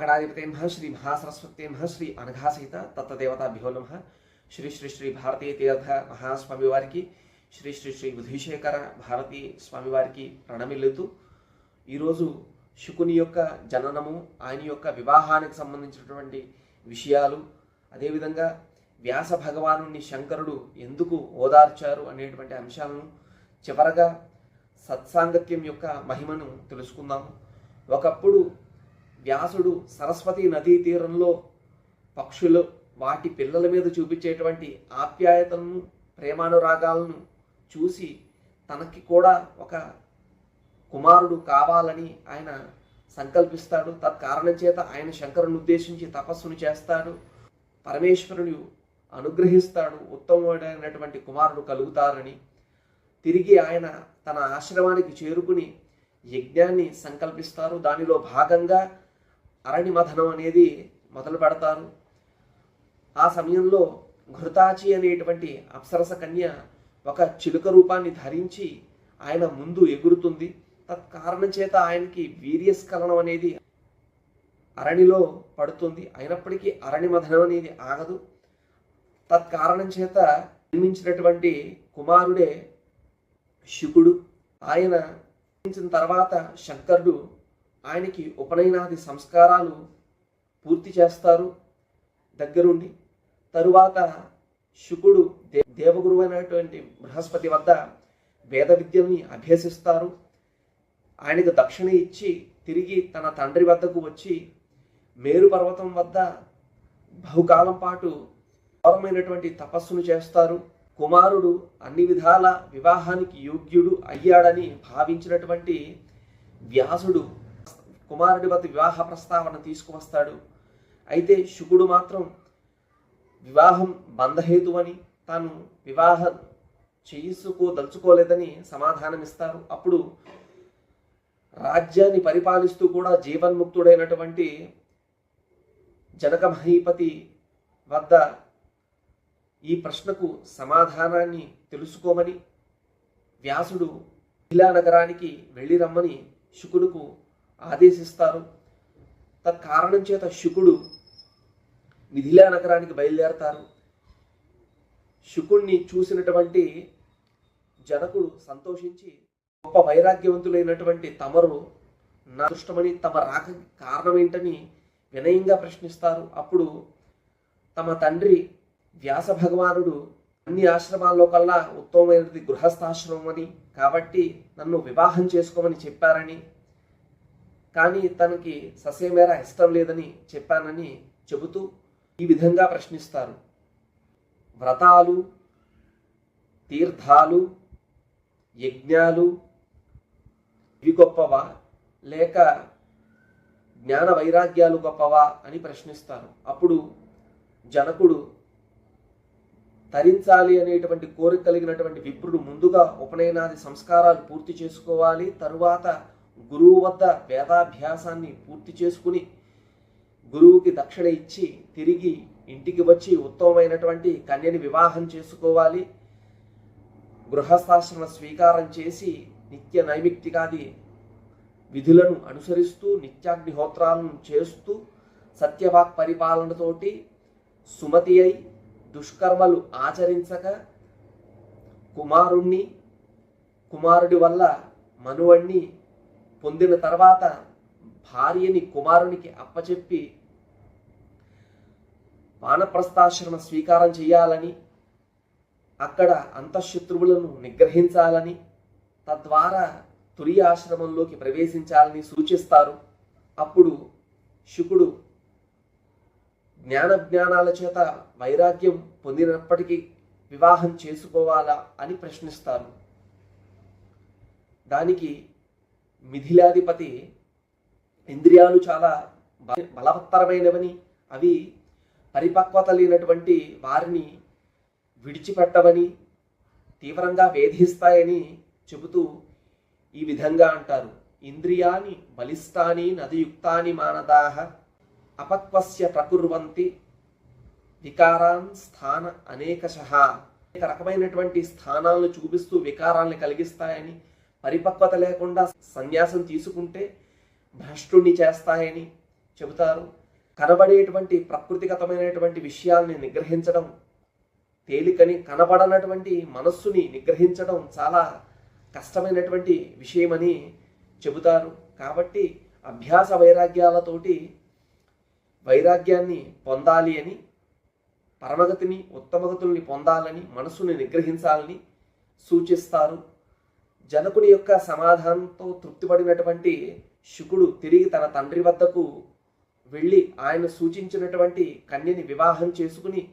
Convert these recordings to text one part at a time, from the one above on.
మహాగణాధిపతేమ శ్రీ మహాసరస్వతేమ శ్రీ అనఘాసహిత తత్తదేవతాభ్యో నమ శ్రీ శ్రీ శ్రీ భారతీయ తీర్థ మహాస్వామి వారికి శ్రీ శ్రీ శ్రీ బుధీశేఖర భారతీ స్వామివారికి ప్రణమిల్లుతూ ఈరోజు శుకుని యొక్క జననము ఆయన యొక్క వివాహానికి సంబంధించినటువంటి విషయాలు అదేవిధంగా వ్యాస భగవాను శంకరుడు ఎందుకు ఓదార్చారు అనేటువంటి అంశాలను చివరగా సత్సాంగత్యం యొక్క మహిమను తెలుసుకుందాము. ఒకప్పుడు వ్యాసుడు సరస్వతి నదీ తీరంలో పక్షులు వాటి పిల్లల మీద చూపించేటువంటి ఆప్యాయతలను ప్రేమానురాగాలను చూసి తనకి కూడా ఒక కుమారుడు కావాలని ఆయన సంకల్పిస్తాడు. తత్కారణం చేత ఆయన శంకరుని ఉద్దేశించి తపస్సును చేస్తాడు. పరమేశ్వరుడు అనుగ్రహిస్తాడు. ఉత్తమమైనటువంటి కుమారుడు కలుగుతారని తిరిగి ఆయన తన ఆశ్రమానికి చేరుకుని యజ్ఞాన్ని సంకల్పిస్తారు. దానిలో భాగంగా అరణి మథనం అనేది మొదలు పెడతారు. ఆ సమయంలో ఘృతాచి అనేటువంటి అప్సరస కన్య ఒక చిలుక రూపాన్ని ధరించి ఆయన ముందు ఎగురుతుంది. తత్కారణం చేత ఆయనకి వీర్యస్ఖలనం అనేది అరణిలో పడుతుంది. అయినప్పటికీ అరణి మథనం అనేది ఆగదు. తత్కారణం చేత జన్మించినటువంటి కుమారుడే శుకుడు. ఆయన జన్మించిన తర్వాత శంకరుడు ఆయనకి ఉపనయనాది సంస్కారాలు పూర్తి చేస్తారు. దగ్గరుండి తరువాత శుకుడు దే దేవగురు అయినటువంటి బృహస్పతి వద్ద వేద విద్యల్ని అభ్యసిస్తారు. ఆయనకు దక్షిణ ఇచ్చి తిరిగి తన తండ్రి వద్దకు వచ్చి మేరు పర్వతం వద్ద బహుకాలం పాటు ఘోరమైనటువంటి తపస్సును చేస్తారు. కుమారుడు అన్ని విధాల వివాహానికి యోగ్యుడు అయ్యాడని భావించినటువంటి వ్యాసుడు కుమారుడి వద్ద వివాహ ప్రస్తావన తీసుకువస్తాడు. అయితే శుకుడు మాత్రం వివాహం బంధహేతు అని తాను వివాహం చేసుకోదలుచుకోలేదని సమాధానమిస్తారు. అప్పుడు రాజ్యాన్ని పరిపాలిస్తూ కూడా జీవన్ముక్తుడైనటువంటి జనక మహీపతి వద్ద ఈ ప్రశ్నకు సమాధానాన్ని తెలుసుకోమని వ్యాసుడు ఇలా నగరానికి వెళ్ళి రమ్మని శుకుడుకు ఆదేశిస్తారు. తత్కారణం చేత శుకుడు మిథిలా నగరానికి బయలుదేరతారు. శుకుణ్ణి చూసినటువంటి జనకుడు సంతోషించి గొప్ప వైరాగ్యవంతులైనటువంటి తమరు నా దృష్టమని తమ రాక కారణం ఏంటని వినయంగా ప్రశ్నిస్తారు. అప్పుడు తమ తండ్రి వ్యాస భగవానుడు అన్ని ఆశ్రమాల్లో కల్లా ఉత్తమమైనది గృహస్థాశ్రమం అని కాబట్టి నన్ను వివాహం చేసుకోమని చెప్పారని కానీ తనకి ససేమేర ఇష్టం లేదని చెప్పానని చెబుతూ ఈ విధంగా ప్రశ్నిస్తారు. వ్రతాలు తీర్థాలు యజ్ఞాలు ఇవి గొప్పవా లేక జ్ఞాన వైరాగ్యాలు గొప్పవా అని ప్రశ్నిస్తారు. అప్పుడు జనకుడు తరించాలి అనేటువంటి కోరిక కలిగినటువంటి విప్రుడు ముందుగా ఉపనయనాది సంస్కారాలు పూర్తి చేసుకోవాలి తరువాత గురువు వద్ద వేదాభ్యాసాన్ని పూర్తి చేసుకుని గురువుకి దక్షిణ ఇచ్చి తిరిగి ఇంటికి వచ్చి ఉత్తమమైనటువంటి కన్యని వివాహం చేసుకోవాలి. గృహస్థాశ్రమ స్వీకారం చేసి నిత్య నైమిత్తికాది విధులను అనుసరిస్తూ నిత్యాగ్నిహోత్రాలను చేస్తూ సత్యవాక్ పరిపాలనతోటి సుమతి అయి దుష్కర్మలు ఆచరించక కుమారుణ్ణి కుమారుడి వల్ల మనువణ్ణి పొందిన తర్వాత భార్యని కుమారునికి అప్పచెప్పి వానప్రస్థాశ్రమ స్వీకారం చేయాలని అక్కడ అంతఃశత్రువులను నిగ్రహించాలని తద్వారా తురి ఆశ్రమంలోకి ప్రవేశించాలని సూచిస్తారు. అప్పుడు శుకుడు జ్ఞాన జ్ఞానాల చేత వైరాగ్యం పొందినప్పటికీ వివాహం చేసుకోవాలా అని ప్రశ్నిస్తారు. దానికి మిథిలాధిపతి ఇంద్రియాలు చాలా బ- బలవత్తరమైనవని అవి పరిపక్వత లేనటువంటి వారిని విడిచిపెట్టవని తీవ్రంగా వేధిస్తాయని చెబుతూ ఈ విధంగా అంటారు. ఇంద్రియాని బలిష్టాని నదియుక్తాని మానదాహ అపక్వస్య ప్రకుర్వంతి వికారాన్ స్థాన అనేకశ అనేక రకమైనటువంటి స్థానాలను చూపిస్తూ వికారాలను కలిగిస్తాయని పరిపక్వత లేకుండా సన్యాసం తీసుకుంటే భ్రష్టుణ్ణి చేస్తాయని చెబుతారు. కనబడేటువంటి ప్రకృతిగతమైనటువంటి విషయాల్ని నిగ్రహించడం తేలికని కనబడనటువంటి మనస్సుని నిగ్రహించడం చాలా కష్టమైనటువంటి విషయమని చెబుతారు. కాబట్టి అభ్యాస వైరాగ్యాలతోటి వైరాగ్యాన్ని పొందాలి అని పరమగతిని ఉత్తమగతుల్ని పొందాలని మనస్సుని నిగ్రహించాలని సూచిస్తారు. జనకుడి యొక్క సమాధానంతో తృప్తిపడినటువంటి శుకుడు తిరిగి తన తండ్రి వద్దకు వెళ్ళి ఆయన సూచించినటువంటి కన్యని వివాహం చేసుకుని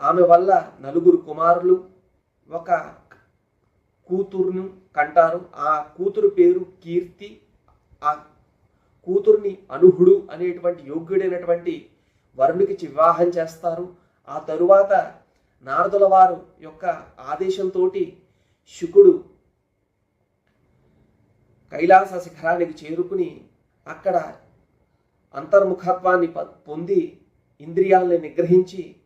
ఆమె వల్ల నలుగురు కుమారులు ఒక కూతురును కంటారు. ఆ కూతురు పేరు కీర్తి. ఆ కూతుర్ని అనుహుడు అనేటువంటి యోగ్యుడైనటువంటి వరుణుడికి వివాహం చేస్తారు. ఆ తరువాత నారదుల వారు యొక్క ఆదేశంతో శుకుడు కైలాస శిఖరానికి చేరుకుని అక్కడ అంతర్ముఖత్వాన్ని ప- పొంది ఇంద్రియాలని నిగ్రహించి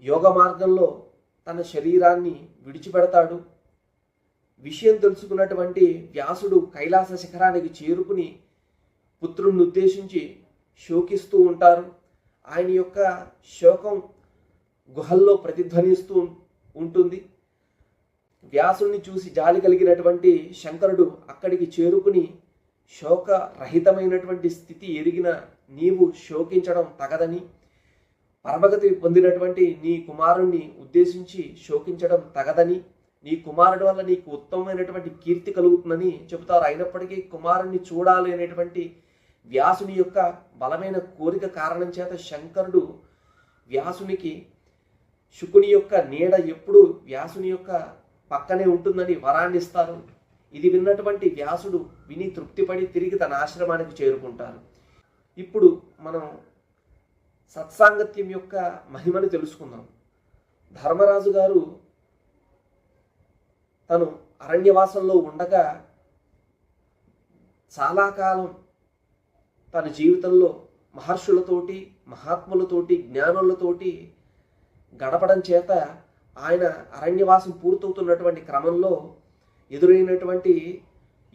యోగ మార్గంలో తన శరీరాన్ని విడిచిపెడతాడు. విషయం తెలుసుకున్నటువంటి వ్యాసుడు కైలాస శిఖరానికి చేరుకుని పుత్రుణ్ణి ఉద్దేశించి శోకిస్తూ ఉంటారు. ఆయన యొక్క శోకం గుహల్లో ప్రతిధ్వనిస్తూ ఉంటుంది. వ్యాసుణ్ణి చూసి జాలి కలిగినటువంటి శంకరుడు అక్కడికి చేరుకుని శోకరహితమైనటువంటి స్థితి ఎరిగిన నీవు శోకించడం తగదని పరమగతి పొందినటువంటి నీ కుమారుణ్ణి ఉద్దేశించి శోకించడం తగదని నీ కుమారుడు వల్ల నీకు ఉత్తమమైనటువంటి కీర్తి కలుగుతుందని చెబుతారు. అయినప్పటికీ కుమారుణ్ణి చూడాలి అనేటువంటి వ్యాసుని యొక్క బలమైన కోరిక కారణం చేత శంకరుడు వ్యాసునికి శుకుని యొక్క నీడ ఎప్పుడు వ్యాసుని యొక్క పక్కనే ఉంటుందని వరాన్ని ఇస్తారు. ఇది విన్నటువంటి వ్యాసుడు విని తృప్తిపడి తిరిగి తన ఆశ్రమానికి చేరుకుంటారు. ఇప్పుడు మనం సత్సాంగత్యం యొక్క మహిమని తెలుసుకుందాం. ధర్మరాజు గారు తను అరణ్యవాసంలో ఉండగా చాలా కాలం తన జీవితంలో మహర్షులతోటి మహాత్ములతోటి జ్ఞానులతోటి గడపడం చేత ఆయన అరణ్యవాసం పూర్తవుతున్నటువంటి క్రమంలో ఎదురైనటువంటి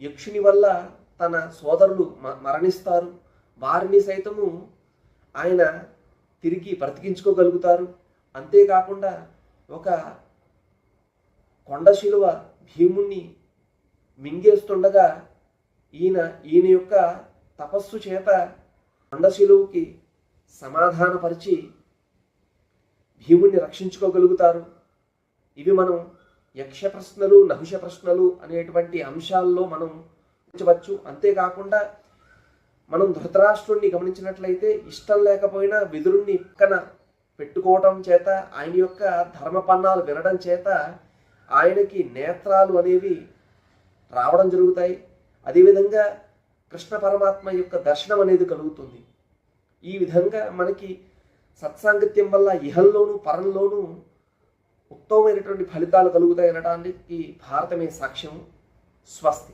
యక్షుని వల్ల తన సోదరులు మ- మరణిస్తారు. వారిని సైతము ఆయన తిరిగి బ్రతికించుకోగలుగుతారు. అంతేకాకుండా ఒక కొండ శిలువ భీముణ్ణి మింగేస్తుండగా ఈయన ఈయన యొక్క తపస్సు చేత కొండ శిలువుకి సమాధానపరిచి భీముణ్ణి రక్షించుకోగలుగుతారు. ఇవి మనం యక్ష ప్రశ్నలు నహుష ప్రశ్నలు అనేటువంటి అంశాల్లో మనం ఉంచవచ్చు. అంతేకాకుండా మనం ధృతరాష్ట్రుణ్ణి గమనించినట్లయితే ఇష్టం లేకపోయినా విదురుణ్ణి పక్కన పెట్టుకోవటం చేత ఆయన యొక్క ధర్మపన్నాలు వినడం చేత ఆయనకి నేత్రాలు అనేవి రావడం జరుగుతాయి. అదేవిధంగా కృష్ణ పరమాత్మ యొక్క దర్శనం అనేది కలుగుతుంది. ఈ విధంగా మనకి సత్సాంగత్యం వల్ల ఇహల్లోనూ పరంలోనూ ఉత్తమమైనటువంటి ఫలితాలు కలుగుతాయి అనడానికి భారతమే సాక్ష్యం స్వస్తి.